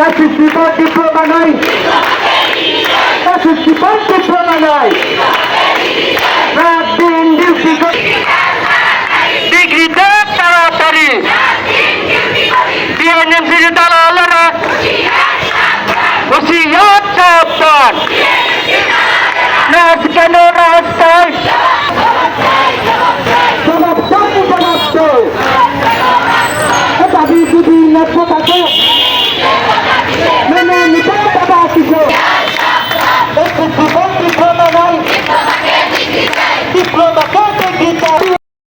কাশির বিপদ ডিপ্লোমা নাই। কাশির বিপদ ডিপ্লোমা নাই। রাত দিন ডিউটি ডিগ্রি দেন তাড়াতাড়ি ডিএনএমসি তারা